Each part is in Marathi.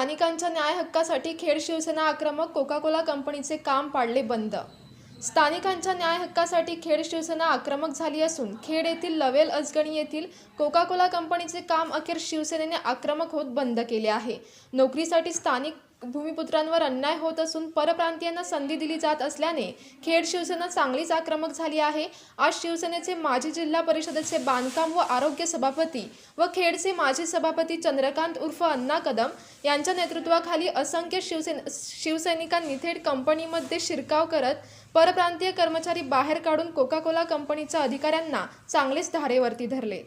स्थानिकांच्या न्याय हक्कासाठी खेड शिवसेना आक्रमक कोका कोला कंपनीचे काम पाडले बंद. स्थानिकांच्या न्याय हक्कासाठी खेड शिवसेना आक्रमक झाली असून खेड येथील लवेल अजगणी येथील कोका कोला कंपनीचे काम अखेर शिवसेनेने आक्रमक होत बंद केले आहे. नोकरीसाठी स्थानिक भूमिपुत्रांवर अन्याय होत असून परप्रांतीयांना संधी दिली जात असल्याने खेड शिवसेना चांगलीच आक्रमक झाली आहे. आज शिवसेनेचे माजी जिल्हा परिषदेचे बांधकाम व आरोग्य सभापती व खेडचे माजी सभापती चंद्रकांत उर्फ अण्णा कदम यांच्या नेतृत्वाखाली असंख्य शिवसेन शिवसैनिकांनी थेट कंपनीमध्ये शिरकाव करत परप्रांतीय कर्मचारी बाहेर काढून कोका कोला कंपनीच्या अधिकाऱ्यांना चांगलेच धारेवरती धरले.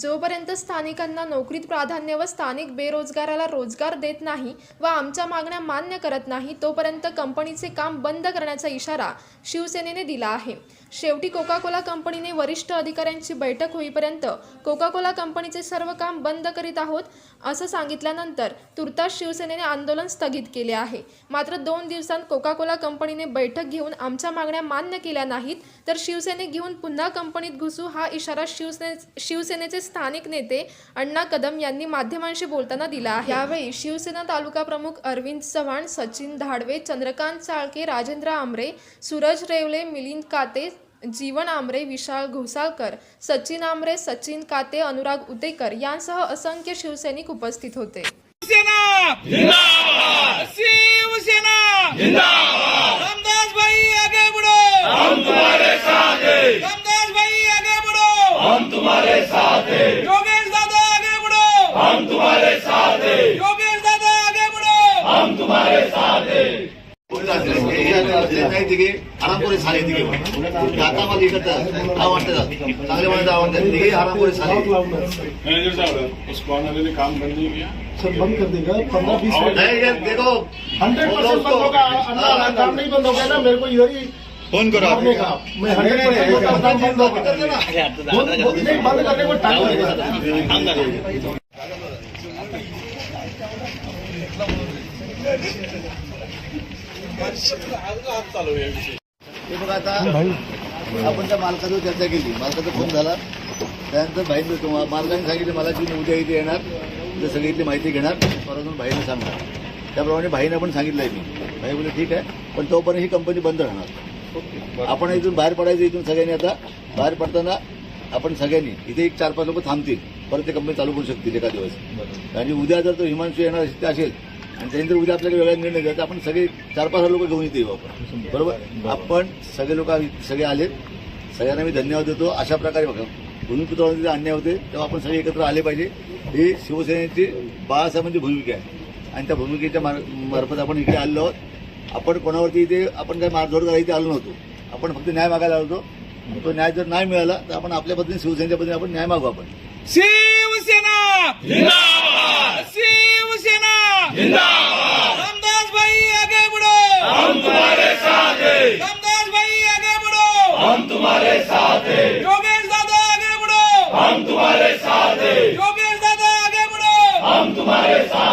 जोपर्यंत स्थानिकांना नोकरीत प्राधान्य व स्थानिक बेरोजगाराला रोजगार देत नाही व आमच्या मागण्या मान्य करत नाही तोपर्यंत कंपनीचे काम बंद करण्याचा इशारा शिवसेनेने दिला आहे. शेवटी कोका कोला कंपनीने वरिष्ठ अधिकाऱ्यांची बैठक होईपर्यंत कोका कोला कंपनीचे सर्व काम बंद करीत आहोत असं सांगितल्यानंतर तुर्तास शिवसेनेने आंदोलन स्थगित केले आहे. मात्र दोन दिवसांत कोका कोला कंपनीने बैठक घेऊन आमच्या मागण्या मान्य केल्या नाहीत तर शिवसेने घेऊन पुन्हा कंपनीत घुसू हा इशारा शिवसेने शिवसेनेचे स्थानिक नेते अण्णा कदम यांनी माध्यमांशी बोलताना दिला आहे. यावेळी शिवसेना तालुका प्रमुख अरविंद चव्हाण सचिन धाडवे चंद्रकांत चाळके राजेंद्र आमरे सूरज रेवले मिलिंद काते जीवन आमरे विशाल घोसाळकर सचिन आमरे सचिन काते अनुराग उतेकर यांसह असंख्य शिवसैनिक उपस्थित होते. नाही तिघे आरामपुरे झाले तिघे आता मला इकडं आवडतं चांगले म्हणत आवडतात तिघे आरामपुरे झाले मैनेजर साहब उस कॉर्नर ने काम करने नहीं किया सर बंद कर देगा पंद्रह बीस मिनट नहीं ये देखो हंड्रेड बोलो परसेंट बंद उसको। होगा अंदर काम नहीं बंद होगा ना मेरे को इधर ही फोन करो आप मारने का मैं हंड्रेड परसेंट काम बंद होगा बंद- बंद- नहीं बंद करने को टाइम लगेगा हे बघा आता आपण त्या मालकाचं चर्चा केली. मालकाचा फोन झाला. त्यानंतर भेटतो मा- मालकाने सांगितले मला की मी उद्या इथे येणार तर सगळी इथली माहिती घेणार परत बाईने सांगणार. त्याप्रमाणे भाईने पण सांगितलंय मी. भाई बोले ठीक आहे पण तोपर्यंत ही कंपनी बंद राहणार. आपण इथून बाहेर पडायचं इथून सगळ्यांनी आता. बाहेर पडताना आपण सगळ्यांनी इथे एक चार पाच लोक थांबतील. परत ते कंपनी चालू करू शकतील एका दिवस. आणि उद्या जर तो हिमांशू येणार असेल आणि त्यानंतर उद्या आपल्याकडे वेगळा निर्णय घ्यायचा आपण सगळे चार पाच लोक घेऊन येते बाबा. आपण बरोबर? आपण सगळे लोक सगळे आले सगळ्यांना मी धन्यवाद देतो. अशा प्रकारे बघा भूमिपुत्रावर जे अन्याय होते तेव्हा आपण सगळे एकत्र आले पाहिजे. ही शिवसेनेची बाळासाहेबांची भूमिका आहे आणि त्या भूमिकेच्या मार- मार्फत आपण इथे आलेलो आहोत. आपण कोणावरती इथे आपण काय मारझोड करायला इथे आलो नव्हतो. आपण फक्त न्याय मागायला आलो होतो. तो न्याय जर नाही मिळाला तर आपण आपल्या पद्धतीने शिवसेनेच्या पद्धतीने आपण न्याय मागू आपण. शिवसेना! हम तुम्हारे साथ हैं। योगेश दादा आगे बढ़ो। हम तुम्हारे साथ